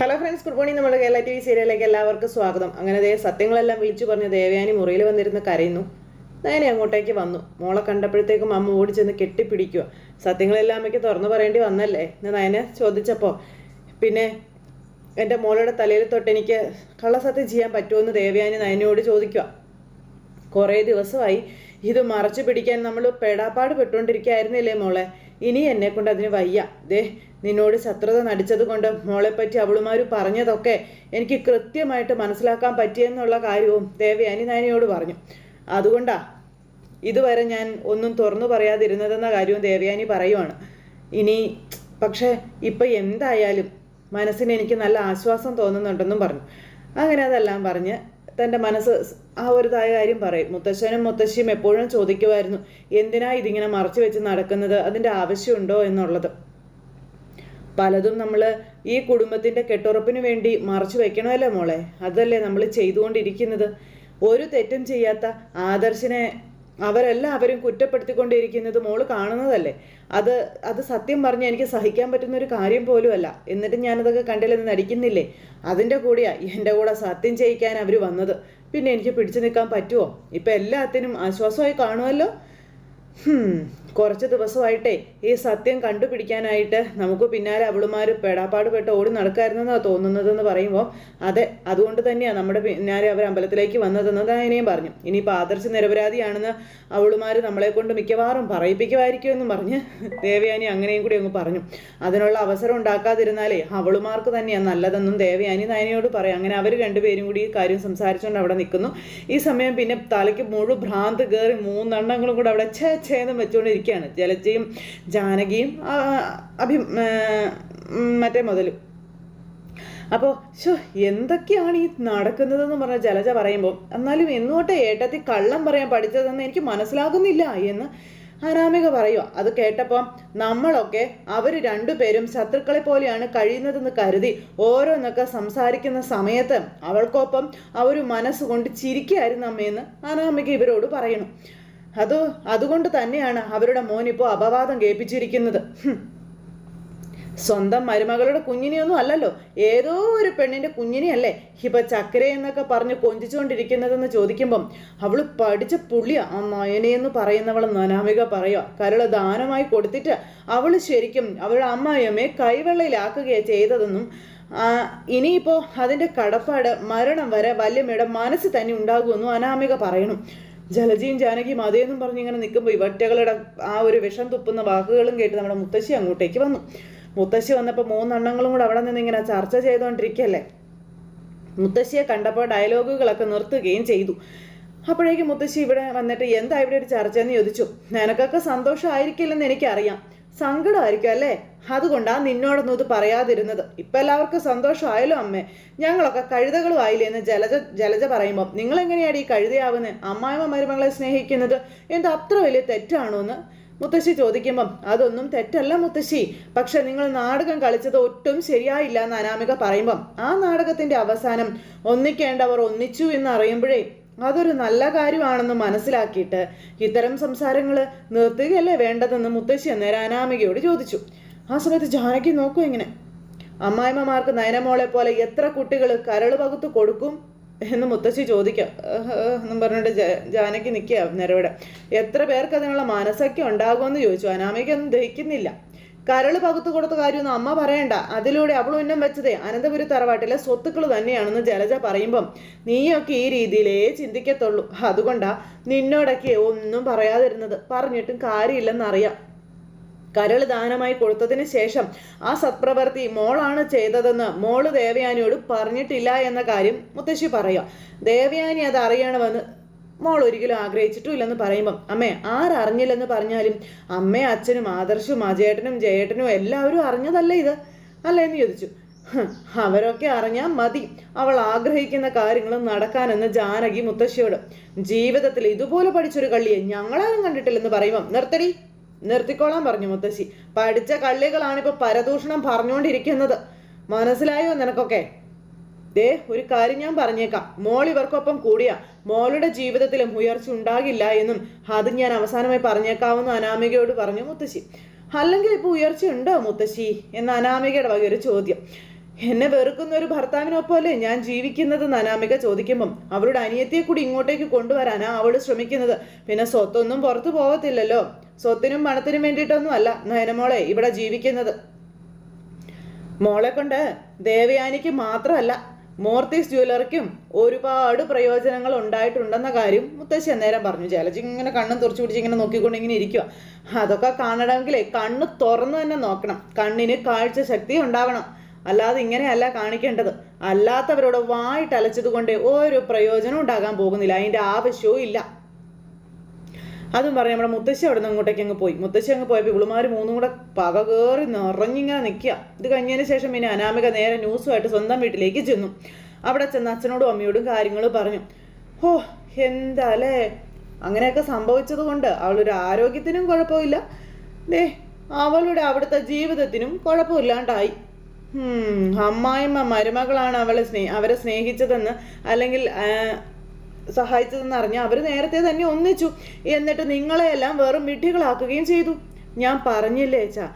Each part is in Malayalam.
ഹലോ ഫ്രണ്ട്സ് ഗുഡ് മോർണിംഗ് നമ്മുടെ കേരള ടി വി സീരിയലിലേക്ക് എല്ലാവർക്കും സ്വാഗതം. അങ്ങനെ ദേ സത്യങ്ങളെല്ലാം വിളിച്ചു പറഞ്ഞ് ദേവയാനി മുറിയിൽ വന്നിരുന്ന് കരയുന്നു. നയനെ അങ്ങോട്ടേക്ക് വന്നു. മോളെ കണ്ടപ്പോഴത്തേക്കും അമ്മ ഓടി ചെന്ന് കെട്ടിപ്പിടിക്കുക സത്യങ്ങളെല്ലാം അമ്മയ്ക്ക് തുറന്നു പറയേണ്ടി വന്നല്ലേ? എന്ന് നയനെ ചോദിച്ചപ്പോൾ പിന്നെ എന്റെ മോളുടെ തലയിൽ തൊട്ട് എനിക്ക് കള്ളസത്യം ചെയ്യാൻ പറ്റുമെന്ന് ദേവയാനി നയനോട് ചോദിക്കുക കുറേ ദിവസമായി ഇത് മറച്ചു പിടിക്കാൻ നമ്മൾ പെടാപ്പാട് പെട്ടുകൊണ്ടിരിക്കുകയായിരുന്നില്ലേ മോളെ? ഇനി എന്നെ കൊണ്ട് അതിന് വയ്യ. ദേ നിന്നോട് ശത്രുത നടിച്ചതുകൊണ്ട് മോളെപ്പറ്റി അവളുമാർ പറഞ്ഞതൊക്കെ എനിക്ക് കൃത്യമായിട്ട് മനസ്സിലാക്കാൻ പറ്റിയെന്നുള്ള കാര്യവും ദേവയാനി നയനയോട് പറഞ്ഞു. അതുകൊണ്ടാ ഇതുവരെ ഞാൻ ഒന്നും തുറന്നു പറയാതിരുന്നതെന്ന കാര്യവും ദേവയാനി പറയുവാണ്. ഇനി പക്ഷേ ഇപ്പം എന്തായാലും മനസ്സിന് എനിക്ക് നല്ല ആശ്വാസം തോന്നുന്നുണ്ടെന്നും പറഞ്ഞു. അങ്ങനെ അതെല്ലാം പറഞ്ഞ് തന്റെ മനസ്സ് ആ ഒരു ഇതായ കാര്യം പറയും. മുത്തശ്ശനും മുത്തശ്ശിയും എപ്പോഴും ചോദിക്കുമായിരുന്നു എന്തിനാ ഇതിങ്ങനെ മറച്ചു വെച്ച് നടക്കുന്നത്? അതിന്റെ ആവശ്യമുണ്ടോ എന്നുള്ളത്. പലതും നമ്മൾ ഈ കുടുംബത്തിന്റെ കെട്ടുറപ്പിന് വേണ്ടി മറച്ചു വെക്കണമല്ലോ മോളെ. അതല്ലേ നമ്മൾ ചെയ്തുകൊണ്ടിരിക്കുന്നത്. ഒരു തെറ്റും ചെയ്യാത്ത ആദർശിനെ അവരെല്ലാവരും കുറ്റപ്പെടുത്തിക്കൊണ്ടിരിക്കുന്നത് മോൾ കാണുന്നതല്ലേ? അത് അത് സത്യം പറഞ്ഞ് എനിക്ക് സഹിക്കാൻ പറ്റുന്ന ഒരു കാര്യം പോലുമല്ല. എന്നിട്ട് ഞാനതൊക്കെ കണ്ടില്ലെന്ന് നടിക്കുന്നില്ലേ? അതിന്റെ കൂടെയാ എന്റെ കൂടെ സത്യം ചെയ്യിക്കാൻ അവർ വന്നത്. പിന്നെ എനിക്ക് പിടിച്ചു നിൽക്കാൻ പറ്റുമോ ഇപ്പം എല്ലാത്തിനും ആശ്വാസമായി കാണുമല്ലോ? കുറച്ച് ദിവസമായിട്ടേ ഈ സത്യം കണ്ടുപിടിക്കാനായിട്ട് നമുക്ക് പിന്നാലെ അവളുമാർ പെടാപ്പാടുപെട്ട് ഓടി നടക്കായിരുന്നെന്നാണ് തോന്നുന്നതെന്ന് പറയുമ്പോൾ അതെ അതുകൊണ്ട് തന്നെയാണ് നമ്മുടെ പിന്നാലെ അവർ അമ്പലത്തിലേക്ക് വന്നതെന്ന് ദായനയും പറഞ്ഞു. ഇനിയിപ്പോൾ ആദർശ നിരപരാധിയാണെന്ന് അവളുമാർ നമ്മളെ കൊണ്ട് മിക്കവാറും പറയിപ്പിക്കുമായിരിക്കും എന്ന് പറഞ്ഞ് ദേവയാനി അങ്ങനെയും കൂടി അങ്ങ് പറഞ്ഞു. അതിനുള്ള അവസരം ഉണ്ടാക്കാതിരുന്നാലേ അവളുമാർക്ക് തന്നെയാണ് നല്ലതെന്നും ദേവയാനി നയനയോട് പറയാം. അങ്ങനെ അവർ രണ്ടുപേരും കൂടി ഈ കാര്യം സംസാരിച്ചുകൊണ്ട് അവിടെ നിൽക്കുന്നു ഈ സമയം പിന്നെ തലയ്ക്ക് മുഴുവൻ ഭ്രാന്ത് കയറി മൂന്നെണ്ണങ്ങളും കൂടെ അവിടെ ഛേ ഛേന്ന് വെച്ചുകൊണ്ടിരിക്കുകയാണ് ജലജയും ജാനകിയും അഭി മറ്റേ മുതലും. അപ്പോൾ ഷോ എന്തൊക്കെയാണ് ഈ നടക്കുന്നതെന്ന് പറഞ്ഞ ജലജ പറയുമ്പോൾ എന്നാലും എന്നോട്ടെ ഏട്ടത്തി കള്ളം പറയാൻ പഠിച്ചതെന്ന് എനിക്ക് മനസ്സിലാകുന്നില്ല എന്ന് അനാമിക പറയുക അത് കേട്ടപ്പം നമ്മളൊക്കെ അവർ രണ്ടുപേരും ശത്രുക്കളെ പോലെയാണ് കഴിയുന്നതെന്ന് കരുതി ഓരോന്നൊക്കെ സംസാരിക്കുന്ന സമയത്ത് അവൾക്കൊപ്പം ഒരു മനസ്സുകൊണ്ട് ചിരിക്കായിരുന്നു അമ്മയെന്ന് ആരാമിക ഇവരോട് പറയണം. അത് അതുകൊണ്ട് തന്നെയാണ് അവരുടെ മോനിപ്പോൾ അപവാദം കേൾപ്പിച്ചിരിക്കുന്നത്. സ്വന്തം മരുമകളുടെ കുഞ്ഞിനെയൊന്നും അല്ലല്ലോ. ഏതോ ഒരു പെണ്ണിന്റെ കുഞ്ഞിനെയല്ലേ ഇപ്പൊ ചക്കര എന്നൊക്കെ പറഞ്ഞ് കൊഞ്ചിച്ചുകൊണ്ടിരിക്കുന്നതെന്ന് ചോദിക്കുമ്പം അവൾ പഠിച്ച പുള്ളിയാ ആ നയനയെന്ന് പറയുന്നവൾ നനാമിക പറയുക കരൾ ദാനമായി കൊടുത്തിട്ട് അവൾ ശരിക്കും അവളുടെ അമ്മായിയമ്മയെ കൈവെള്ളയിലാക്കുകയാണ് ചെയ്തതെന്നും ആ, ഇനിയിപ്പോ അതിന്റെ കടപ്പാട് മരണം വരെ വല്യമ്മയുടെ മനസ്സ് തന്നെ ഉണ്ടാകുമെന്നും അനാമിക പറയണം. ജലജിയും ജാനകിയും അതേന്നും പറഞ്ഞ് ഇങ്ങനെ നിൽക്കുമ്പോൾ ഇവറ്റകളുടെ ആ ഒരു വിഷം തുപ്പുന്ന വാക്കുകളും കേട്ട് നമ്മുടെ മുത്തശ്ശി അങ്ങോട്ടേക്ക് വന്നു. മുത്തശ്ശി വന്നപ്പോൾ മൂന്നെണ്ണങ്ങളും കൂടെ അവിടെ നിന്ന് ഇങ്ങനെ ചർച്ച ചെയ്തുകൊണ്ടിരിക്കല്ലേ മുത്തശ്ശിയെ കണ്ടപ്പോൾ ഡയലോഗുകളൊക്കെ നിർത്തുകയും ചെയ്തു. അപ്പോഴേക്കും മുത്തശ്ശി ഇവിടെ വന്നിട്ട് എന്താ ഇവിടെ ഒരു ചർച്ച? എന്ന് ചോദിച്ചു. നിനക്കൊക്കെ സന്തോഷമായിരിക്കില്ലെന്ന് എനിക്കറിയാം. സങ്കടമായിരിക്കും അല്ലേ? അതുകൊണ്ടാണ് നിന്നോടൊന്നും ഇത് പറയാതിരുന്നത്. ഇപ്പം എല്ലാവർക്കും സന്തോഷമായാലും അമ്മേ. ഞങ്ങളൊക്കെ കഴുതകളും ആയില്ലേ എന്ന് ജലജ ജലജ പറയുമ്പോൾ നിങ്ങൾ എങ്ങനെയാണ് ഈ കഴുതയാവുന്നത് അമ്മായിമ്മ മരുമകളെ സ്നേഹിക്കുന്നത് എന്താ അത്ര വലിയ തെറ്റാണോ എന്ന് മുത്തശ്ശി ചോദിക്കുമ്പം അതൊന്നും തെറ്റല്ല മുത്തശ്ശി. പക്ഷെ നിങ്ങൾ നാടകം കളിച്ചത് ഒട്ടും ശരിയായില്ല എന്ന് അനാമിക പറയുമ്പം ആ നാടകത്തിന്റെ അവസാനം ഒന്നിക്കേണ്ടവർ ഒന്നിച്ചു എന്ന് അറിയുമ്പോഴേ അതൊരു നല്ല കാര്യമാണെന്ന് മനസ്സിലാക്കിയിട്ട് ഇത്തരം സംസാരങ്ങൾ നിർത്തുകയല്ലേ വേണ്ടതെന്ന് മുത്തശ്ശി അന്നേരം അനാമികയോട് ചോദിച്ചു. ആ സമയത്ത് ജാനകി നോക്കൂ ഇങ്ങനെ. അമ്മായിമ്മമാർക്ക് നയനമോളെ പോലെ എത്ര കുട്ടികൾ കരൾ പകുത്ത് കൊടുക്കും എന്ന് മുത്തശ്ശി ചോദിക്കാം. എന്നും പറഞ്ഞിട്ട് ജാനകി നിൽക്കുക നേരവിടെ. എത്ര പേർക്ക് അതിനുള്ള മനസ്സൊക്കെ ഉണ്ടാകുമെന്ന് ചോദിച്ചു. അനാമികൊന്നും ദഹിക്കുന്നില്ല. കരൾ പകുത്തു കൊടുത്ത കാര്യമൊന്നും അമ്മ പറയണ്ട. അതിലൂടെ അവൾ ഉന്നം വെച്ചതേ. അനന്തപുരി തറവാട്ടിലെ സ്വത്തുക്കൾ തന്നെയാണെന്ന് ജലജ പറയുമ്പം നീയൊക്കെ ഈ രീതിയിലേ ചിന്തിക്കത്തുള്ളൂ. അതുകൊണ്ടാ നിന്നോടൊക്കെ ഒന്നും പറയാതിരുന്നത്. പറഞ്ഞിട്ടും കാര്യമില്ലെന്നറിയാം. കരൾ ദാനമായി കൊടുത്തതിന് ശേഷം ആ സത്പ്രവൃത്തി മോളാണ് ചെയ്തതെന്ന് മോൾ ദേവയാനിയോട് പറഞ്ഞിട്ടില്ല എന്ന കാര്യം മുത്തശ്ശി പറയുക. ദേവയാനി അത് അറിയണമെന്ന് മോൾ ഒരിക്കലും ആഗ്രഹിച്ചിട്ടും ഇല്ലെന്ന് പറയുമ്പം അമ്മേ ആരറിഞ്ഞില്ലെന്ന് പറഞ്ഞാലും അമ്മയും അച്ഛനും ആദർശും അജേട്ടനും ജയേട്ടനും എല്ലാവരും അറിഞ്ഞതല്ലേ ഇത്? അല്ലേ എന്ന് ചോദിച്ചു. അവരൊക്കെ അറിഞ്ഞാൽ മതി. അവൾ ആഗ്രഹിക്കുന്ന കാര്യങ്ങളും നടക്കാനെന്ന് ജാനകി മുത്തശ്ശിയോട്. ജീവിതത്തിൽ ഇതുപോലെ പഠിച്ചൊരു കള്ളിയെ ഞങ്ങളാരും കണ്ടിട്ടില്ലെന്ന് പറയുമ്പം നിർത്തടി. നിർത്തിക്കോളാൻ പറഞ്ഞു മുത്തശ്ശി. പഠിച്ച കള്ളികളാണിപ്പോ പരദൂഷണം പറഞ്ഞുകൊണ്ടിരിക്കുന്നത്. മനസ്സിലായോ നിനക്കൊക്കെ? ദേ ഒരു കാര്യം ഞാൻ പറഞ്ഞേക്കാം. മോൾ ഇവർക്കൊപ്പം കൂടിയ. മോളുടെ ജീവിതത്തിലും ഉയർച്ച ഉണ്ടാകില്ല എന്നും അത് ഞാൻ അവസാനമായി പറഞ്ഞേക്കാവുന്ന അനാമികയോട് പറഞ്ഞു മുത്തശ്ശി. അല്ലെങ്കിൽ ഇപ്പോൾ ഉയർച്ച ഉണ്ടോ മുത്തശ്ശി? എന്ന അനാമികയുടെ വകയൊരു ചോദ്യം. എന്നെ വെറുക്കുന്ന ഒരു ഭർത്താവിനൊപ്പമല്ലേ ഞാൻ ജീവിക്കുന്നത് അനാമിക ചോദിക്കുമ്പം അവളുടെ അനിയത്തിയെ കൂടി ഇങ്ങോട്ടേക്ക് കൊണ്ടുവരാനാ അവൾ ശ്രമിക്കുന്നത്. പിന്നെ സ്വത്തൊന്നും പുറത്തു പോകത്തില്ലല്ലോ. സ്വത്തിനും പണത്തിനും വേണ്ടിയിട്ടൊന്നും അല്ല നയനമോളെ ഇവിടെ ജീവിക്കുന്നത്. മോളെ കൊണ്ട് ദേവയാനിക്ക് മാത്രമല്ല മോർത്തീസ് ജ്വല്ലറിക്കും ഒരുപാട് പ്രയോജനങ്ങൾ ഉണ്ടായിട്ടുണ്ടെന്ന കാര്യം മുത്തശ്ശി അന്നേരം പറഞ്ഞു. ചേലച്ചി ഇങ്ങനെ കണ്ണും തുറച്ചു പിടിച്ച് ഇങ്ങനെ നോക്കിക്കൊണ്ട് ഇങ്ങനെ ഇരിക്കുക അതൊക്കെ കാണണമെങ്കിലേ കണ്ണ് തുറന്നു തന്നെ നോക്കണം. കണ്ണിന് കാഴ്ച ശക്തി ഉണ്ടാവണം. അല്ലാതെ ഇങ്ങനെയല്ല കാണിക്കേണ്ടത്. അല്ലാത്തവരോട് വായിട്ടലച്ചത് കൊണ്ട് ഒരു പ്രയോജനം ഉണ്ടാകാൻ പോകുന്നില്ല. അതിന്റെ ആവശ്യവും ഇല്ല. അതും പറഞ്ഞ് നമ്മുടെ മുത്തശ്ശി അവിടെ നിന്ന് അങ്ങോട്ടേക്ക് അങ്ങ് പോയി. മുത്തശ്ശി അങ്ങ് പോയപ്പോൾ ഇവളുമാർ മൂന്നും കൂടെ പക കയറി നിറഞ്ഞിങ്ങനെ നിൽക്കുക. ഇത് കഴിഞ്ഞതിന് ശേഷം പിന്നെ അനാമിക നേരെ ന്യൂസുമായിട്ട് സ്വന്തം വീട്ടിലേക്ക് ചെന്നു. അവിടെ ചെന്ന് അച്ഛനോടും അമ്മയോടും കാര്യങ്ങൾ പറഞ്ഞു. ഹോ അല്ലേ അങ്ങനെയൊക്കെ സംഭവിച്ചത് കൊണ്ട് അവളൊരു ആരോഗ്യത്തിനും കുഴപ്പമില്ല. ദേ അവളുടെ അവിടുത്തെ ജീവിതത്തിനും കുഴപ്പമില്ലാണ്ടായി. അമ്മായിമ്മ മരുമകളാണ് അവളെ സ്നേ അവരെ സ്നേഹിച്ചതെന്ന് അല്ലെങ്കിൽ സഹായിച്ചതെന്ന് അറിഞ്ഞ് അവർ നേരത്തെ തന്നെ ഒന്നിച്ചു. എന്നിട്ട് നിങ്ങളെയെല്ലാം വെറും വിഡ്ഢികളാക്കുകയും ചെയ്തു. ഞാൻ പറഞ്ഞില്ലേ ചാ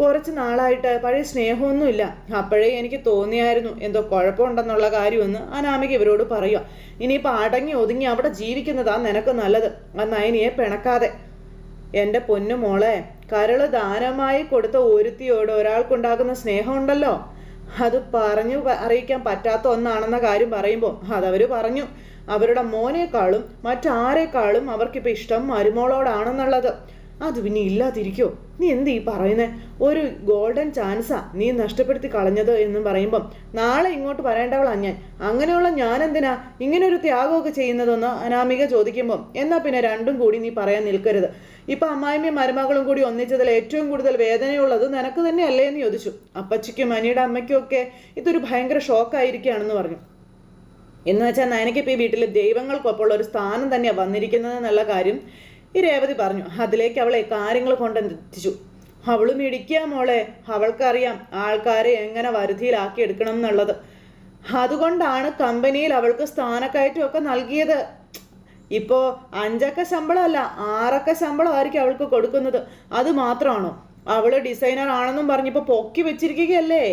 കുറച്ച് നാളായിട്ട് പഴയ സ്നേഹമൊന്നുമില്ല. അപ്പോഴേ എനിക്ക് തോന്നിയായിരുന്നു എന്തോ കുഴപ്പമുണ്ടെന്നുള്ള കാര്യമെന്ന് അനാമിക ഇവരോട് പറയുക. ഇനിയിപ്പോൾ അടങ്ങി ഒതുങ്ങി അവിടെ ജീവിക്കുന്നതാ നിനക്ക് നല്ലത്. ആ നയനിയെ പിണക്കാതെ. എന്റെ പൊന്നു മോളെ കരൾ ദാനമായി കൊടുത്ത ഒരുത്തിയോട് ഒരാൾക്കുണ്ടാകുന്ന സ്നേഹമുണ്ടല്ലോ. അത് പറഞ്ഞു അറിയിക്കാൻ പറ്റാത്ത ഒന്നാണെന്ന കാര്യം പറയുമ്പോൾ അതവർ പറഞ്ഞു. അവരുടെ മോനേക്കാളും മറ്റാരേക്കാളും അവർക്കിപ്പോൾ ഇഷ്ടം മരുമോളോടാണെന്നുള്ളത്. അത് പിന്നെ ഇല്ലാതിരിക്കോ? നീ എന്ത് ഈ പറയുന്നേ? ഒരു ഗോൾഡൻ ചാൻസാ നീ നഷ്ടപ്പെടുത്തി കളഞ്ഞത് എന്നും പറയുമ്പം നാളെ ഇങ്ങോട്ട് വരേണ്ടവളാ ഞാൻ. അങ്ങനെയുള്ള ഞാൻ എന്തിനാ ഇങ്ങനെ ഒരു ത്യാഗമൊക്കെ ചെയ്യുന്നതെന്ന് അനാമിക ചോദിക്കുമ്പം എന്നാ പിന്നെ രണ്ടും കൂടി നീ പറയാൻ നിൽക്കരുത്. ഇപ്പൊ അമ്മായിമ്മയും മരുമകളും കൂടി ഒന്നിച്ചതിൽ ഏറ്റവും കൂടുതൽ വേദനയുള്ളത് നിനക്ക് തന്നെയല്ലേ എന്ന് ചോദിച്ചു. അപ്പച്ചിക്കും അനിയുടെ അമ്മയ്ക്കും ഒക്കെ ഇതൊരു ഭയങ്കര ഷോക്കായിരിക്കുകയാണെന്ന് പറഞ്ഞു. എന്ന് വെച്ചാൽ നയനയ്ക്കിപ്പോൾ ഈ വീട്ടിലെ ദൈവങ്ങൾക്കൊപ്പമുള്ള ഒരു സ്ഥാനം തന്നെയാണ് വന്നിരിക്കുന്നത് എന്നുള്ള കാര്യം ഈ രേവതി പറഞ്ഞു അതിലേക്ക് അവളെ കാര്യങ്ങൾ കൊണ്ടെത്തിച്ചു. അവളും ഇടിക്കുക മോളെ. അവൾക്കറിയാം ആൾക്കാരെ എങ്ങനെ വരുതിയിലാക്കി എടുക്കണം എന്നുള്ളത്. അതുകൊണ്ടാണ് കമ്പനിയിൽ അവൾക്ക് സ്ഥാനക്കയറ്റമൊക്കെ നൽകിയത്. ഇപ്പോൾ അഞ്ചക്ക ശമ്പളമല്ല ആറക്ക ശമ്പളമായിരിക്കും അവൾക്ക് കൊടുക്കുന്നത്. അത് മാത്രമാണോ? അവൾ ഡിസൈനർ ആണെന്നും പറഞ്ഞിപ്പോൾ പൊക്കി വെച്ചിരിക്കുകയല്ലേ?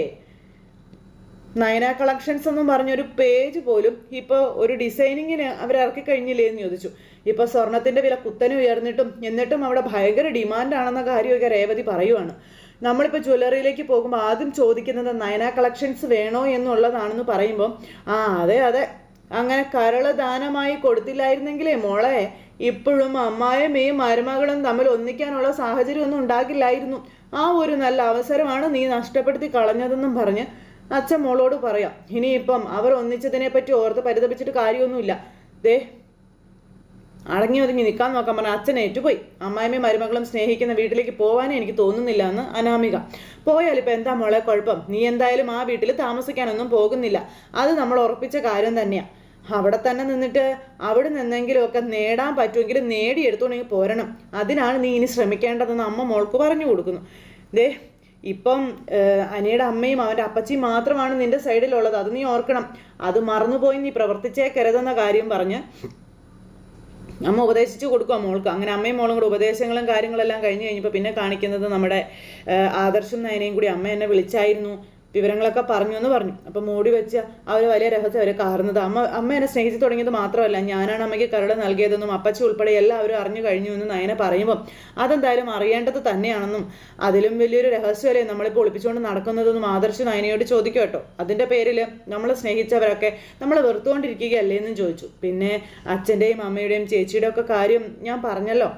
നയന കളക്ഷൻസ് എന്നും പറഞ്ഞൊരു പേജ് പോലും ഇപ്പോൾ ഒരു ഡിസൈനിങ്ങിന് അവർ ഇറക്കി കഴിഞ്ഞില്ലേ എന്ന് ചോദിച്ചു. ഇപ്പോൾ സ്വർണത്തിന്റെ വില കുത്തനെ ഉയർന്നിട്ടും എന്നിട്ടും അവിടെ ഭയങ്കര ഡിമാൻഡാണെന്ന കാര്യമൊക്കെ രേവതി പറയുവാണ്. നമ്മളിപ്പോൾ ജ്വല്ലറിയിലേക്ക് പോകുമ്പോൾ ആദ്യം ചോദിക്കുന്നത് നയന കളക്ഷൻസ് വേണോ എന്നുള്ളതാണെന്ന് പറയുമ്പോൾ ആ അതെ അതെ. അങ്ങനെ കരൾ ദാനമായി കൊടുത്തില്ലായിരുന്നെങ്കിലേ മോളെ ഇപ്പോഴും അമ്മായമ്മയും മരുമകളും തമ്മിൽ ഒന്നിക്കാനുള്ള സാഹചര്യമൊന്നും ഉണ്ടാകില്ലായിരുന്നു. ആ ഒരു നല്ല അവസരമാണ് നീ നഷ്ടപ്പെടുത്തി കളഞ്ഞതെന്നും പറഞ്ഞ് അച്ഛൻ മോളോട് പറയാം. ഇനിയിപ്പം അവർ ഒന്നിച്ചതിനെ പറ്റി ഓർത്ത് പരിതപിച്ചിട്ട് കാര്യമൊന്നുമില്ല. ദേ അടങ്ങി ഒതുങ്ങി നിൽക്കാൻ നോക്കാൻ പറഞ്ഞ അച്ഛൻ ഏറ്റുപോയി. അമ്മായിമ്മയും മരുമകളും സ്നേഹിക്കുന്ന വീട്ടിലേക്ക് പോകാനേ എനിക്ക് തോന്നുന്നില്ല എന്ന് അനാമിക. പോയാൽ ഇപ്പം എന്താ മോളെ കുഴപ്പം? നീ എന്തായാലും ആ വീട്ടിൽ താമസിക്കാനൊന്നും പോകുന്നില്ല. അത് നമ്മൾ ഉറപ്പിച്ച കാര്യം തന്നെയാണ് അവിടെ തന്നെ നിന്നിട്ട് അവിടെ നിന്നെങ്കിലും ഒക്കെ നേടാൻ പറ്റുമെങ്കിൽ നേടിയെടുത്തുകൊണ്ടെങ്കിൽ പോരണം. അതിനാണ് നീ ഇനി ശ്രമിക്കേണ്ടതെന്ന് അമ്മ മോൾക്ക് പറഞ്ഞു കൊടുക്കുന്നു. ദേ ഇപ്പം അനിയുടെ അമ്മയും അവന്റെ അപ്പച്ചിയും മാത്രമാണ് നിന്റെ സൈഡിലുള്ളത്. അത് നീ ഓർക്കണം. അത് മറന്നുപോയി നീ പ്രവർത്തിച്ചേക്കരുതെന്ന കാര്യം പറഞ്ഞ് അമ്മ ഉപദേശിച്ചു കൊടുക്കുക മോൾക്ക്. അങ്ങനെ അമ്മയും മോളും കൂടെ ഉപദേശങ്ങളും കാര്യങ്ങളെല്ലാം കഴിഞ്ഞ് കഴിഞ്ഞപ്പോൾ പിന്നെ കാണിക്കുന്നത് നമ്മുടെ ആദർശം നയനയും കൂടി അമ്മ എന്നെ വിളിച്ചായിരുന്നു. വിവരങ്ങളൊക്കെ പറഞ്ഞു എന്ന് പറഞ്ഞു. അപ്പം മൂടി വെച്ച ആ ഒരു വലിയ രഹസ്യം അവരെ കാർന്നത് അമ്മ അമ്മ എന്നെ സ്നേഹിച്ച് തുടങ്ങിയത് മാത്രമല്ല ഞാനാണ് അമ്മയ്ക്ക് കരട് നൽകിയതെന്നും അപ്പച്ചി ഉൾപ്പെടെ എല്ലാവരും അറിഞ്ഞു കഴിഞ്ഞു എന്ന് നയന പറയുമ്പം അതെന്തായാലും അറിയേണ്ടത് തന്നെയാണെന്നും അതിലും വലിയൊരു രഹസ്യമല്ലേ നമ്മളിപ്പോൾ ഒളിപ്പിച്ചുകൊണ്ട് നടക്കുന്നതെന്നും ആദർശ് നയനയോട് ചോദിക്കും കേട്ടോ. അതിന്റെ പേരിൽ നമ്മൾ സ്നേഹിച്ചവരൊക്കെ നമ്മളെ വെറുത്തുകൊണ്ടിരിക്കുകയല്ലേ എന്നും ചോദിച്ചു. പിന്നെ അച്ഛന്റെയും അമ്മയുടെയും ചേച്ചിയുടെ ഒക്കെ കാര്യം ഞാൻ പറഞ്ഞല്ലോ.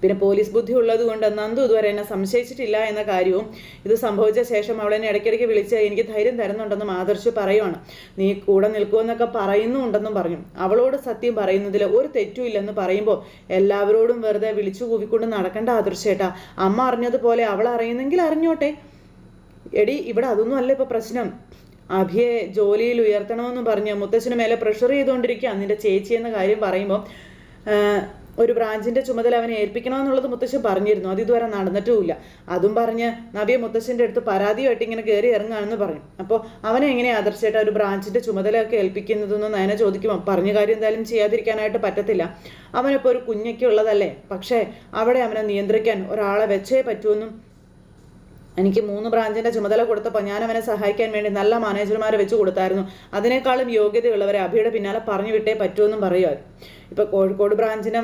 പിന്നെ പോലീസ് ബുദ്ധി ഉള്ളത് കൊണ്ട് നന്ദു ഇതുവരെ എന്നെ സംശയിച്ചിട്ടില്ല എന്ന കാര്യവും ഇത് സംഭവിച്ച ശേഷം അവൾ എന്നെ ഇടയ്ക്കിടയ്ക്ക് വിളിച്ച് എനിക്ക് ധൈര്യം തരുന്നുണ്ടെന്നും ആദർശ് പറയുവാണ്. നീ കൂടെ നിൽക്കുമെന്നൊക്കെ പറയുന്നുണ്ടെന്നും പറഞ്ഞു. അവളോട് സത്യം പറയുന്നതിൽ ഒരു തെറ്റുമില്ലെന്ന് പറയുമ്പോൾ എല്ലാവരോടും വെറുതെ വിളിച്ചു കൂവിക്കൊണ്ട് നടക്കേണ്ട ആദർശേട്ടാ. അമ്മ അറിഞ്ഞതുപോലെ അവൾ അറിയുന്നെങ്കിൽ അറിഞ്ഞോട്ടെ. എടി ഇവിടെ അതൊന്നും അല്ല ഇപ്പൊ പ്രശ്നം. അഭിയെ ജോലിയിൽ ഉയർത്തണമെന്ന് പറഞ്ഞ് മുത്തച്ഛന് മേലെ പ്രഷർ ചെയ്തുകൊണ്ടിരിക്കുക നിന്റെ ചേച്ചി എന്ന കാര്യം പറയുമ്പോൾ ഒരു ബ്രാഞ്ചിന്റെ ചുമതല അവനെ ഏൽപ്പിക്കണമെന്നുള്ളത് മുത്തശ്ശൻ പറഞ്ഞിരുന്നു. അത് ഇതുവരെ നടന്നിട്ടുമില്ല. അതും പറഞ്ഞ് നബിയെ മുത്തശ്ശന്റെ അടുത്ത് പരാതിയായിട്ട് ഇങ്ങനെ കയറി ഇറങ്ങുകയാണെന്ന് പറഞ്ഞു. അപ്പോൾ അവനെ എങ്ങനെ ആദർശമായിട്ട് ഒരു ബ്രാഞ്ചിന്റെ ചുമതലയൊക്കെ ഏൽപ്പിക്കുന്നതെന്ന് നയന ചോദിക്കുമ്പോൾ പറഞ്ഞ കാര്യം എന്തായാലും ചെയ്യാതിരിക്കാനായിട്ട് പറ്റത്തില്ല. അവനിപ്പോൾ ഒരു കുഞ്ഞൊക്കെ ഉള്ളതല്ലേ? പക്ഷേ അവിടെ അവനെ നിയന്ത്രിക്കാൻ ഒരാളെ വെച്ചേ പറ്റുമെന്നും എനിക്ക് മൂന്ന് ബ്രാഞ്ചിന്റെ ചുമതല കൊടുത്തപ്പോൾ ഞാൻ അവനെ സഹായിക്കാൻ വേണ്ടി നല്ല മാനേജർമാരെ വെച്ച് കൊടുത്തായിരുന്നു. അതിനേക്കാളും യോഗ്യതയുള്ളവരെ അഭിയുടെ പിന്നാലെ പറഞ്ഞു വിട്ടേ പറ്റുമെന്നും പറയുക ഇപ്പൊ കോഴിക്കോട് ബ്രാഞ്ചിന്റെ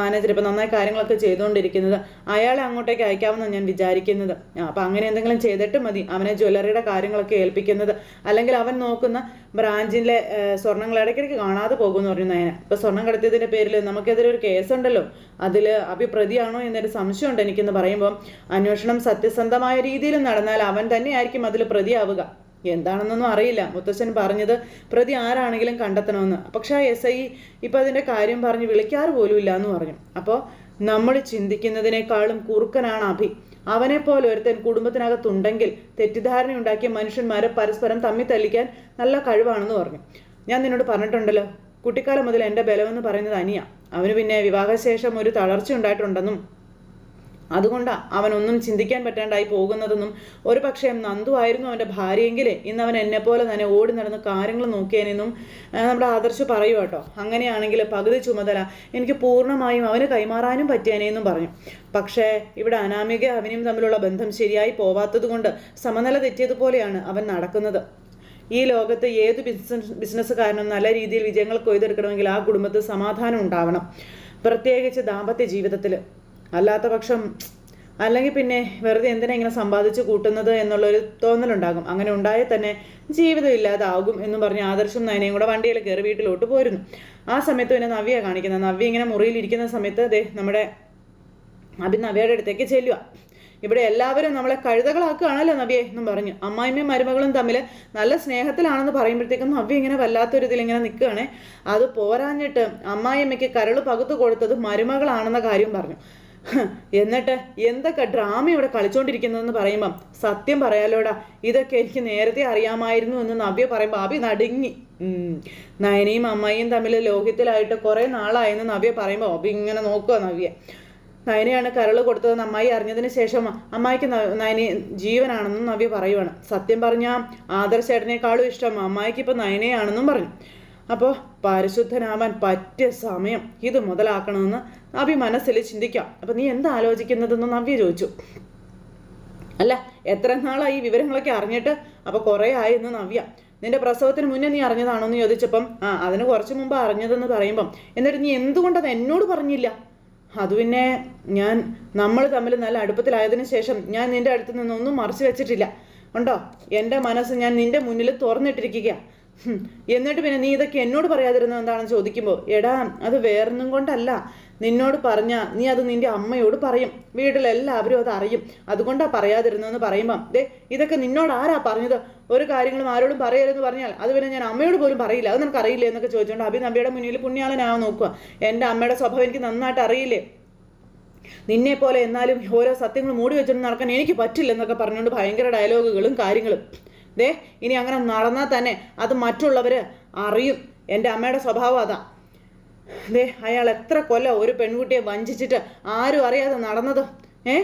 മാനേജർ ഇപ്പോൾ നന്നായി കാര്യങ്ങളൊക്കെ ചെയ്തുകൊണ്ടിരിക്കുന്നത്. അയാളെ അങ്ങോട്ടേക്ക് അയക്കാമെന്നാണ് ഞാൻ വിചാരിക്കുന്നത്. അപ്പോൾ അപ്പൊ അങ്ങനെ എന്തെങ്കിലും ചെയ്തിട്ട് മതി. അവനെ ജ്വല്ലറിയുടെ കാര്യങ്ങളൊക്കെ ഏൽപ്പിക്കുന്നത്. അല്ലെങ്കിൽ അവൻ നോക്കുന്ന ബ്രാഞ്ചിലെ സ്വർണങ്ങൾ ഇടയ്ക്കിടയ്ക്ക് കാണാതെ പോകുമെന്ന് പറയുന്നത് അതിനെ ഇപ്പോൾ സ്വർണം കടത്തിയതിന്റെ പേരിൽ നമുക്കെതിരെ ഒരു കേസുണ്ടല്ലോ. അതിൽ അഭി പ്രതിയാണോ എന്നൊരു സംശയമുണ്ട് എനിക്കെന്ന് പറയുമ്പോൾ അന്വേഷണം സത്യസന്ധമായ രീതിയിൽ നടന്നാൽ അവൻ തന്നെയായിരിക്കും അതിൽ പ്രതിയാവുക. എന്താണെന്നൊന്നും അറിയില്ല. മുത്തച്ഛൻ പറഞ്ഞത് പ്രതി ആരാണെങ്കിലും കണ്ടെത്തണമെന്ന്. പക്ഷെ ആ എസ് ഐ ഇപ്പം അതിന്റെ കാര്യം പറഞ്ഞ് വിളിക്കാറ് പോലും ഇല്ല എന്ന് പറഞ്ഞു. അപ്പോൾ നമ്മൾ ചിന്തിക്കുന്നതിനേക്കാളും കുറുക്കനാണ് അഭി. അവനെ പോലെ ഒരുത്തൻ കുടുംബത്തിനകത്തുണ്ടെങ്കിൽ തെറ്റിദ്ധാരണയുണ്ടാക്കിയ മനുഷ്യന്മാരെ പരസ്പരം തമ്മി തല്ലിക്കാൻ നല്ല കഴിവാണെന്ന് പറഞ്ഞു. ഞാൻ നിന്നോട് പറഞ്ഞിട്ടുണ്ടല്ലോ കുട്ടിക്കാലം മുതൽ എന്റെ ബലമെന്ന് പറയുന്നത് അനിയ. അവന് പിന്നെ വിവാഹശേഷം ഒരു തളർച്ച ഉണ്ടായിട്ടുണ്ടെന്നും അതുകൊണ്ടാണ് അവനൊന്നും ചിന്തിക്കാൻ പറ്റാണ്ടായി പോകുന്നതെന്നും. ഒരു പക്ഷേ നന്ദു ആയിരുന്നു അവന്റെ ഭാര്യയെങ്കിലേ ഇന്ന് അവൻ എന്നെ പോലെ തന്നെ ഓടി നടന്ന് കാര്യങ്ങൾ നോക്കിയതിനെന്നും നമ്മുടെ ആദർശ് പറയൂ കേട്ടോ. അങ്ങനെയാണെങ്കിൽ പകുതി ചുമതല എനിക്ക് പൂർണമായും അവന് കൈമാറാനും പറ്റിയേനെന്നും പറഞ്ഞു. പക്ഷേ ഇവിടെ അനാമിക അവനും തമ്മിലുള്ള ബന്ധം ശരിയായി പോവാത്തതുകൊണ്ട് സമനില തെറ്റിയതുപോലെയാണ് അവൻ നടക്കുന്നത്. ഈ ലോകത്ത് ഏത് ബിസിനസ് ബിസിനസ്സുകാരനും നല്ല രീതിയിൽ വിജയങ്ങൾ കൊയ്തെടുക്കണമെങ്കിൽ ആ കുടുംബത്തിൽ സമാധാനം ഉണ്ടാവണം. പ്രത്യേകിച്ച് ദാമ്പത്യ ജീവിതത്തിൽ അല്ലാത്ത പക്ഷം അല്ലെങ്കിൽ പിന്നെ വെറുതെ എന്തിനാ ഇങ്ങനെ സമ്പാദിച്ച് കൂട്ടുന്നത് എന്നുള്ളൊരു തോന്നലുണ്ടാകും. അങ്ങനെ ഉണ്ടായാൽ തന്നെ ജീവിതം ഇല്ലാതാകും എന്ന് പറഞ്ഞ് ആദർശം നയനയും കൂടെ വണ്ടിയിൽ കയറി വീട്ടിലോട്ട് പോരുന്നു. ആ സമയത്ത് പിന്നെ നവ്യ കാണിക്കുന്നത് നവ്യ ഇങ്ങനെ മുറിയിലിരിക്കുന്ന സമയത്ത് ദേ നമ്മുടെ അഭി നവ്യയുടെ അടുത്തേക്ക് ചെല്ലുക ഇവിടെ എല്ലാവരും നമ്മളെ കഴുതകളാക്കുകയാണല്ലോ നവ്യ എന്നും പറഞ്ഞു. അമ്മായിമ്മയും മരുമകളും തമ്മിൽ നല്ല സ്നേഹത്തിലാണെന്ന് പറയുമ്പോഴത്തേക്കും നവ്യ ഇങ്ങനെ വല്ലാത്തൊരു ഇതിൽ ഇങ്ങനെ നിൽക്കുകയാണേ. അത് പോരാഞ്ഞിട്ട് അമ്മായിമ്മയ്ക്ക് കരൾ പകുത്തു കൊടുത്തത് മരുമകളാണെന്ന കാര്യം പറഞ്ഞു. എന്നിട്ട് എന്തൊക്കെ ഡ്രാമ ഇവിടെ കളിച്ചോണ്ടിരിക്കുന്നതെന്ന് പറയുമ്പം സത്യം പറയാലോടാ. ഇതൊക്കെ എനിക്ക് നേരത്തെ അറിയാമായിരുന്നു എന്ന് നവ്യ പറയുമ്പോൾ അഭി നടുങ്ങി. നയനയും അമ്മായിയും തമ്മിൽ ലോഹ്യത്തിലായിട്ട് കുറേ നാളായെന്ന് നവ്യ പറയുമ്പോൾ അഭി ഇങ്ങനെ നോക്കുക നവ്യ. നയനയാണ് കരൾ കൊടുത്തതെന്ന് അമ്മായി അറിഞ്ഞതിന് ശേഷം അമ്മായിക്ക് നയനെ ജീവനാണെന്നും നവ്യ പറയുവാണ്. സത്യം പറഞ്ഞാൽ ആദർശേട്ടനേക്കാളും ഇഷ്ടം അമ്മായിക്ക് ഇപ്പം നയനയാണെന്നും പറഞ്ഞു. അപ്പോൾ പരിശുദ്ധനാവാൻ പറ്റിയ സമയം ഇത് മുതലാക്കണമെന്ന് നവ്യ മനസ്സിൽ ചിന്തിക്കാം. അപ്പം നീ എന്താ ആലോചിക്കുന്നതെന്ന് നവ്യ ചോദിച്ചു. അല്ല എത്ര നാളായി ഈ വിവരങ്ങളൊക്കെ അറിഞ്ഞിട്ട്? അപ്പോൾ കുറേ ആയി എന്ന് നവ്യ. നിന്റെ പ്രസവത്തിന് മുന്നേ നീ അറിഞ്ഞതാണോ എന്ന് ചോദിച്ചപ്പം ആ അതിന് കുറച്ച് മുമ്പ് അറിഞ്ഞതെന്ന് പറയുമ്പം എന്നിട്ട് നീ എന്തുകൊണ്ടത് എന്നോട് പറഞ്ഞില്ല? അത് പിന്നെ ഞാൻ നമ്മൾ തമ്മിൽ നല്ല അടുപ്പത്തിലായതിനു ശേഷം ഞാൻ നിന്റെ അടുത്ത് നിന്നൊന്നും മറച്ചു വെച്ചിട്ടില്ല. ഉണ്ടോ? എന്റെ മനസ്സ് ഞാൻ നിന്റെ മുന്നിൽ തുറന്നിട്ടിരിക്കുക എന്നിട്ട് പിന്നെ നീ ഇതൊക്കെ എന്നോട് പറയാതിരുന്നത് എന്താണെന്ന് ചോദിക്കുമ്പോൾ എടാ അത് വേറൊന്നും കൊണ്ടല്ല. നിന്നോട് പറഞ്ഞ നീ അത് നിന്റെ അമ്മയോട് പറയും. വീട്ടിലെല്ലാവരും അത് അറിയും. അതുകൊണ്ടാ പറയാതിരുന്നതെന്ന് പറയുമ്പം ദേ ഇതൊക്കെ നിന്നോട് ആരാ പറഞ്ഞത്? ഒരു കാര്യങ്ങളും ആരോടും പറയരുതെന്ന് പറഞ്ഞാൽ അത് പിന്നെ ഞാൻ അമ്മയോട് പോലും പറയില്ല. അത് നിനക്ക് അറിയില്ല എന്നൊക്കെ ചോദിച്ചുകൊണ്ട് അഭി നബിയുടെ മുന്നിൽ പുണ്യാളനാവാൻ നോക്കുക എന്റെ അമ്മയുടെ സ്വഭാവം എനിക്ക് നന്നായിട്ട് അറിയില്ലേ? നിന്നെ പോലെ എന്നാലും ഓരോ സത്യങ്ങളും മൂടി വെച്ചുകൊണ്ട് നടക്കാൻ എനിക്ക് പറ്റില്ല എന്നൊക്കെ പറഞ്ഞുകൊണ്ട് ഭയങ്കര ഡയലോഗുകളും കാര്യങ്ങളും. ദേ ഇനി അങ്ങനെ നടന്നാൽ തന്നെ അത് മറ്റുള്ളവർ അറിയും. എന്റെ അമ്മയുടെ സ്വഭാവം അതാ. ദേ അയാൾ എത്ര കൊല്ലം ഒരു പെൺകുട്ടിയെ വഞ്ചിച്ചിട്ട് ആരും അറിയാതെ നടന്നത്? ഏ?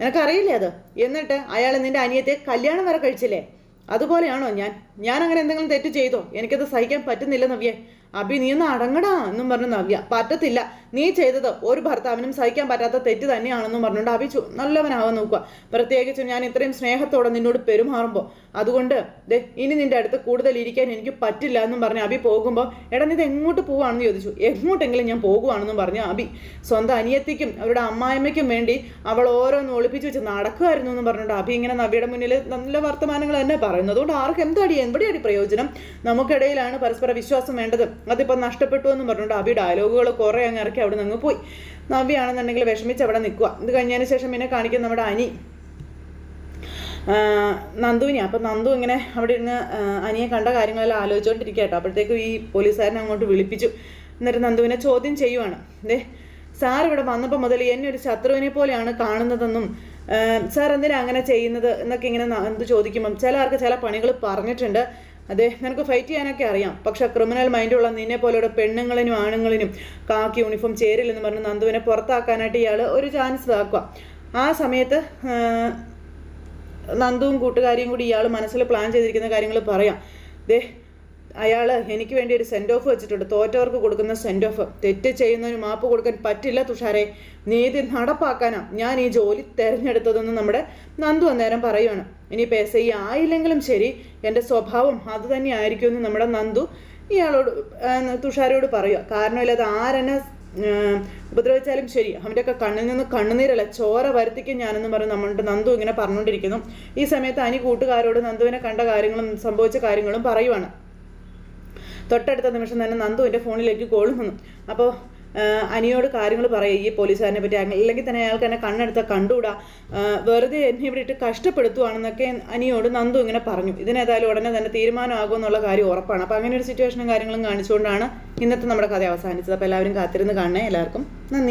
നിനക്കറിയില്ലേ അത്? എന്നിട്ട് അയാൾ നിന്റെ അനിയത്തെ കല്യാണം വരെ കഴിച്ചില്ലേ? അതുപോലെയാണോ ഞാൻ? ഞാൻ അങ്ങനെ എന്തെങ്കിലും തെറ്റ് ചെയ്തോ? എനിക്കത് സഹിക്കാൻ പറ്റുന്നില്ല നവ്യെ. അഭി നീ ഒന്ന് അടങ്ങടാ എന്നും പറഞ്ഞു നവ്യ. പറ്റത്തില്ല. നീ ചെയ്തത് ഒരു ഭർത്താവിനും സഹിക്കാൻ പറ്റാത്ത തെറ്റ് തന്നെയാണെന്നും പറഞ്ഞുകൊണ്ട് അഭി നല്ലവനാവാൻ നോക്കുക പ്രത്യേകിച്ചും ഞാൻ ഇത്രയും സ്നേഹത്തോടെ നിന്നോട് പെരുമാറുമ്പോൾ അതുകൊണ്ട് ദേ ഇനി നിന്റെ അടുത്ത് കൂടുതൽ ഇരിക്കാൻ എനിക്ക് പറ്റില്ല എന്നും പറഞ്ഞ് അഭി പോകുമ്പോൾ എടാ നീ ഇത് എങ്ങോട്ട് പോവാണെന്ന് ചോദിച്ചു. എങ്ങോട്ടെങ്കിലും ഞാൻ പോകുവാണെന്നും പറഞ്ഞു അഭി സ്വന്തം അനിയത്തിക്കും അവരുടെ അമ്മായിമ്മയ്ക്കും വേണ്ടി അവൾ ഓരോന്ന് ഒളിപ്പിച്ച് വെച്ച് നടക്കുമായിരുന്നു എന്ന് പറഞ്ഞുകൊണ്ട് അഭി ഇങ്ങനെ നവ്യയുടെ മുന്നിൽ നല്ല വർത്തമാനങ്ങൾ തന്നെ പറയുന്നത്. അതുകൊണ്ട് ആർക്കും എന്താടി എവിടെയാടി പ്രയോജനം? നമുക്കിടയിലാണ് പരസ്പര വിശ്വാസം വേണ്ടത്. അതിപ്പോൾ നഷ്ടപ്പെട്ടു എന്ന് പറഞ്ഞിട്ട് അവി ഡയലോഗുകൾ കുറേ അങ്ങ് ഇറക്കി അവിടെ നിന്ന് പോയി. നവ്യാണെന്നുണ്ടെങ്കിൽ വിഷമിച്ച് അവിടെ നിൽക്കുക. ഇത് കഴിഞ്ഞതിന് ശേഷം പിന്നെ കാണിക്കുന്ന നമ്മുടെ അനി. നന്ദുവിനെ. അപ്പം നന്ദു ഇങ്ങനെ അവിടെ ഇരുന്ന് അനിയെ കണ്ട കാര്യങ്ങളെല്ലാം ആലോചിച്ചുകൊണ്ടിരിക്കുക കേട്ടോ. അപ്പോഴത്തേക്കും ഈ പോലീസുകാരനെ അങ്ങോട്ട് വിളിപ്പിച്ചു. എന്നിട്ട് നന്ദുവിനെ ചോദ്യം ചെയ്യുവാണ്. ദേ സാർ ഇവിടെ വന്നപ്പോൾ മുതൽ എന്നെ ഒരു ശത്രുവിനെ പോലെയാണ് കാണുന്നതെന്നും സാർ എന്തിനാ അങ്ങനെ ചെയ്യുന്നത്? എന്നൊക്കെ ഇങ്ങനെ നന്ദു ചോദിക്കുമ്പം ചിലർക്ക് ചില പണികൾ പറഞ്ഞിട്ടുണ്ട്. അതെ നിനക്ക് ഫൈറ്റ് ചെയ്യാനൊക്കെ അറിയാം. പക്ഷെ ക്രിമിനൽ മൈൻഡുള്ള നിന്നെ പോലെയുള്ള പെണ്ണുങ്ങളിനും ആണുങ്ങളിനും കാക്കി യൂണിഫോം ചേരില്ലെന്ന് പറഞ്ഞ് നന്ദുവിനെ പുറത്താക്കാനായിട്ട് ഇയാൾ ഒരു ചാൻസ് ആക്കുക. ആ സമയത്ത് നന്ദുവും കൂട്ടുകാരിയും കൂടി ഇയാൾ മനസ്സിൽ പ്ലാൻ ചെയ്തിരിക്കുന്ന കാര്യങ്ങൾ പറയാം. ദേ അയാൾ എനിക്ക് വേണ്ടി ഒരു സെൻഡ് ഓഫ് വെച്ചിട്ടുണ്ട്. തോറ്റവർക്ക് കൊടുക്കുന്ന സെൻഡ് ഓഫ് തെറ്റ് ചെയ്യുന്നതിന് മാപ്പ് കൊടുക്കാൻ പറ്റില്ല തുഷാരെ. നീതി നടപ്പാക്കാനാ ഞാൻ ഈ ജോലി തിരഞ്ഞെടുത്തതെന്ന് നമ്മുടെ നന്ദു അന്നേരം പറയുവാണ്. ഇനി പേസ ഈ ആയില്ലെങ്കിലും ശരി എന്റെ സ്വഭാവം അത് തന്നെ ആയിരിക്കുമെന്ന് നമ്മുടെ നന്ദു ഇയാളോട് തുഷാരോട് പറയുക കാരണമില്ലാതെ ആരെന്നെ ഉപദ്രവിച്ചാലും ശരി അവന്റെയൊക്കെ കണ്ണിൽ നിന്ന് കണ്ണുനീരല്ല ചോര വരുത്തിക്കും ഞാനെന്ന് പറഞ്ഞ് നമ്മളുടെ നന്ദു ഇങ്ങനെ പറഞ്ഞുകൊണ്ടിരിക്കുന്നു. ഈ സമയത്ത് അനി കൂട്ടുകാരോട് നന്ദുവിനെ കണ്ട കാര്യങ്ങളും സംഭവിച്ച കാര്യങ്ങളും പറയുവാണ്. തൊട്ടടുത്ത നിമിഷം തന്നെ നന്ദു എന്റെ ഫോണിലേക്ക് കോൾ വന്നു. അപ്പോൾ അനിയോട് കാര്യങ്ങൾ പറയുക ഈ പോലീസുകാരനെ പറ്റി അല്ലെങ്കിൽ തന്നെ അയാൾക്ക് എന്നെ കണ്ണെടുത്ത കണ്ടുകൂടാ. വെറുതെ എന്നെ ഇവിടെ ഇട്ട് കഷ്ടപ്പെടുത്തുവാണെന്നൊക്കെ അനിയോട് നന്ദു ഇങ്ങനെ പറഞ്ഞു. ഇതിനേതായാലും ഉടനെ തന്നെ തീരുമാനമാകുമെന്നുള്ള കാര്യം ഉറപ്പാണ്. അപ്പോൾ അങ്ങനെ ഒരു സിറ്റുവേഷനും കാര്യങ്ങളും കാണിച്ചുകൊണ്ടാണ് ഇന്നത്തെ നമ്മുടെ കഥ അവസാനിച്ചത്. അപ്പോൾ എല്ലാവരും കാത്തിരുന്ന് കാണണേ. എല്ലാവർക്കും നന്ദി.